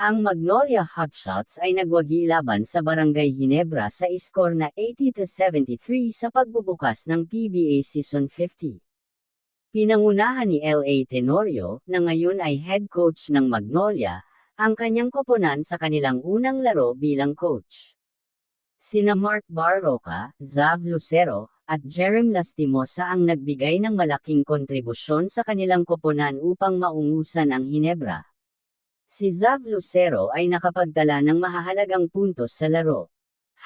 Ang Magnolia Hotshots ay nagwagi laban sa Barangay Ginebra sa iskor na 80-73 sa pagbubukas ng PBA Season 50. Pinangunahan ni L.A. Tenorio, na ngayon ay head coach ng Magnolia, ang kanyang koponan sa kanilang unang laro bilang coach. Sina Mark Barroca, Zav Lucero, at Jerem Lastimosa ang nagbigay ng malaking kontribusyon sa kanilang koponan upang maungusan ang Hinebra. Si Zav Lucero ay nakapagtala ng mahahalagang puntos sa laro.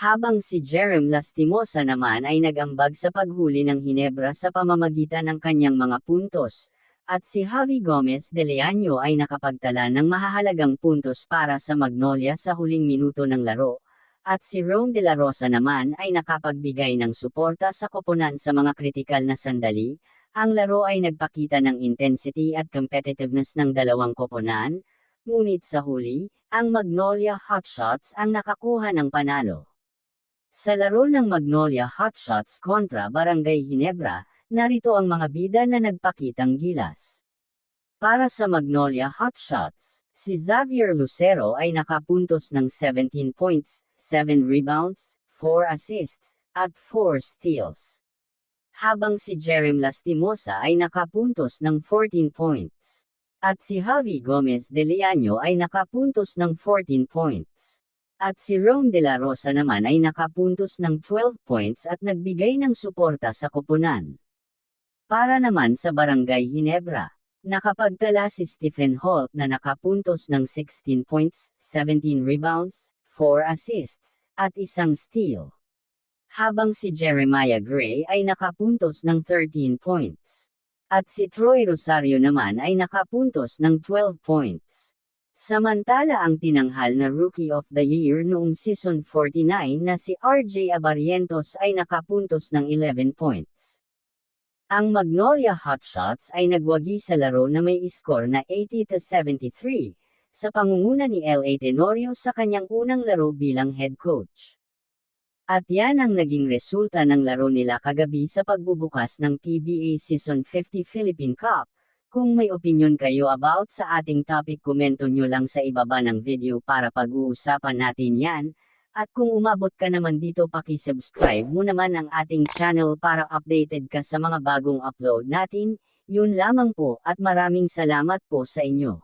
Habang si Jerem Lastimosa naman ay nagambag sa paghuli ng Hinebra sa pamamagitan ng kanyang mga puntos, at si Javi Gomez de Leaño ay nakapagtala ng mahahalagang puntos para sa Magnolia sa huling minuto ng laro, at si Rome de la Rosa naman ay nakapagbigay ng suporta sa koponan sa mga kritikal na sandali, ang laro ay nagpakita ng intensity at competitiveness ng dalawang koponan, ngunit sa huli, ang Magnolia Hotshots ang nakakuha ng panalo. Sa laro ng Magnolia Hotshots kontra Barangay Ginebra, narito ang mga bida na nagpakitang gilas. Para sa Magnolia Hotshots, si Xavier Lucero ay nakapuntos ng 17 points, 7 rebounds, 4 assists, at 4 steals. Habang si Jerem Lastimosa ay nakapuntos ng 14 points. At si Javi Gomez de Leaño ay nakapuntos ng 14 points. At si Rome de la Rosa naman ay nakapuntos ng 12 points at nagbigay ng suporta sa koponan. Para naman sa Barangay Ginebra, nakapagtala si Stephen Holt na nakapuntos ng 16 points, 17 rebounds, 4 assists, at isang steal. Habang si Jeremiah Gray ay nakapuntos ng 13 points. At si Troy Rosario naman ay nakapuntos ng 12 points. Samantala ang tinanghal na Rookie of the Year noong Season 49 na si RJ Abarientos ay nakapuntos ng 11 points. Ang Magnolia Hotshots ay nagwagi sa laro na may iskor na 80-73, sa pangunguna ni L.A. Tenorio sa kanyang unang laro bilang head coach. At yan ang naging resulta ng laro nila kagabi sa pagbubukas ng PBA Season 50 Philippine Cup. Kung may opinion kayo about sa ating topic komento nyo lang sa ibaba ng video para pag-uusapan natin yan. At kung umabot ka naman dito paki-subscribe mo naman ang ating channel para updated ka sa mga bagong upload natin. Yun lamang po at maraming salamat po sa inyo.